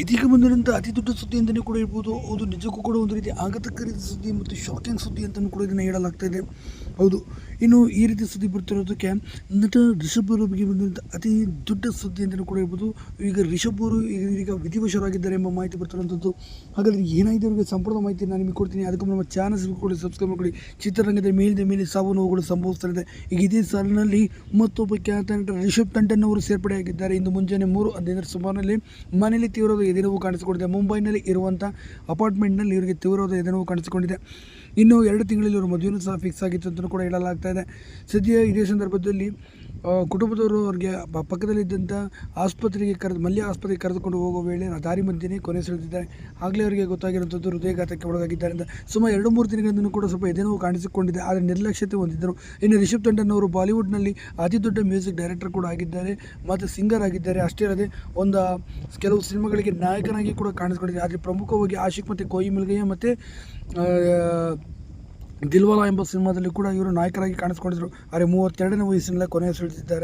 ಇದೀಗ ಬಂದಿರುವಂಥ ಅತಿ ದೊಡ್ಡ ಸುದ್ದಿ ಅಂತಲೇ ಕೂಡ ಹೇಳ್ಬೋದು. ಅದು ನಿಜಕ್ಕೂ ಕೂಡ ಒಂದು ರೀತಿ ಆಘಾತಕಾರಿ ಸುದ್ದಿ ಮತ್ತು ಶಾಕಿಂಗ್ ಸುದ್ದಿ ಅಂತಲೂ ಕೂಡ ಇದನ್ನು ಹೇಳಲಾಗ್ತಾ ಇದೆ. ಹೌದು. ಇನ್ನು ಈ ರೀತಿ ಸುದ್ದಿ ಬರ್ತಿರೋದಕ್ಕೆ ನಟ ರಿಷಬ್ ಅವರ ಬಗ್ಗೆ ಬಂದಂಥ ಅತಿ ದೊಡ್ಡ ಸುದ್ದಿ ಅಂತಲೂ ಕೂಡ ಹೇಳ್ಬೋದು. ಈಗ ರಿಷಬ್ ಅವರು ಈಗ ಈಗ ವಿಧಿವಶರಾಗಿದ್ದಾರೆ ಎಂಬ ಮಾಹಿತಿ ಬರ್ತಿರುವಂಥದ್ದು ಹಾಗಾದರೆ ಏನಾಗಿದೆ ಅವರಿಗೆ ಸಂಪೂರ್ಣ ಮಾಹಿತಿ ನಾನು ನಿಮಗೆ ಕೊಡ್ತೀನಿ. ಅದಕ್ಕೂ ನಮ್ಮ ಚಾನಲ್ಸ್ ಕೂಡ ಸಬ್ಸ್ಕ್ರೈಬ್ ಮಾಡಿ ಚಿತ್ರರಂಗದ ಮೇಲಿನ ಮೇಲೆ ಸಾವು ನೋವುಗಳು ಸಂಭವಿಸ್ತಾ ಇದೆ. ಈಗ ಇದೇ ಸಾಲಿನಲ್ಲಿ ಮತ್ತೊಬ್ಬ ಖ್ಯಾತ ನಟ ರಿಷಬ್ ಟಂಟನ್ ಅವರು ಸೇರ್ಪಡೆಯಾಗಿದ್ದಾರೆ ಇಂದು ಮುಂಜಾನೆ ಮೂರು, ಹದಿನೈದರ ಸುಮಾರಿನಲ್ಲಿ ಮನೆಯಲ್ಲಿ ತೀವ್ರವಾದ ಎದೆನೋವು ಕಾಣಿಸಿಕೊಂಡಿದೆ. ಮುಂಬೈನಲ್ಲಿ ಇರುವಂಥ ಅಪಾರ್ಟ್ಮೆಂಟ್ನಲ್ಲಿ ಇವರಿಗೆ ತೀವ್ರವಾದ ಎದೆನೋವು ಕಾಣಿಸಿಕೊಂಡಿದೆ. ಇನ್ನು ಎರಡು ತಿಂಗಳಲ್ಲಿ ಅವರ ಮದುವೆನೂ ಸಹ ಫಿಕ್ಸ್ ಆಗಿತ್ತು ಅಂತಲೂ ಕೂಡ ಹೇಳಲಾಗ್ತಾ ಇದೆ. ಸದ್ಯ ಇದೇ ಸಂದರ್ಭದಲ್ಲಿ ಕುಟುಂಬದವರು ಅವರಿಗೆ ಪಕ್ಕದಲ್ಲಿದ್ದಂಥ ಆಸ್ಪತ್ರೆಗೆ ಕರೆದು, ಮಲ್ಯ ಆಸ್ಪತ್ರೆಗೆ ಕರೆದುಕೊಂಡು ಹೋಗುವ ವೇಳೆ ದಾರಿ ಮಧ್ಯೆಯೇ ಕೊನೆ ಸೆಳೆದಿದ್ದಾರೆ. ಆಗಲೇ ಅವರಿಗೆ ಗೊತ್ತಾಗಿರುವಂಥದ್ದು ಹೃದಯಘಾತಕ್ಕೆ ಒಳಗಾಗಿದ್ದಾರೆ ಅಂತ. ಸುಮಾರು ಎರಡು ಮೂರು ದಿನಗಳಿಂದ ಕೂಡ ಸ್ವಲ್ಪ ಎದೆನೋವು ಕಾಣಿಸಿಕೊಂಡಿದೆ. ಆದರೆ ನಿರ್ಲಕ್ಷ್ಯತೆ ಹೊಂದಿದ್ದರು. ಇನ್ನು ರಿಷಬ್ ತಂಡನ್ ಅವರು ಬಾಲಿವುಡ್ನಲ್ಲಿ ಅತಿ ದೊಡ್ಡ ಮ್ಯೂಸಿಕ್ ಡೈರೆಕ್ಟರ್ ಕೂಡ ಆಗಿದ್ದಾರೆ. ಮತ್ತು ಸಿಂಗರ್ ಆಗಿದ್ದಾರೆ. ಅಷ್ಟೇ ಅಲ್ಲದೆ ಒಂದು, ಕೆಲವು ಸಿನಿಮಾಗಳಿಗೆ ನಾಯಕನಾಗಿ ಕೂಡ ಕಾಣಿಸ್ಕೊಂಡಿದ್ದಾರೆ. ಆದರೆ ಪ್ರಮುಖವಾಗಿ ಆಶಿಕ್ ಮತ್ತು ಕೋಯಿ ಮಿಲ್ಗಯ್ಯ ಮತ್ತು ದಿಲ್ವಾಲ ಎಂಬ ಸಿನಿಮಾದಲ್ಲಿ ಕೂಡ ಇವರು ನಾಯಕರಾಗಿ ಕಾಣಿಸಿಕೊಂಡಿದ್ರು. ಆದರೆ ಮೂವತ್ತೆರಡನೇ ವಯಸ್ಸಿನಲ್ಲೇ ಕೊನೆಯ ಸುಳಿದಿದ್ದಾರೆ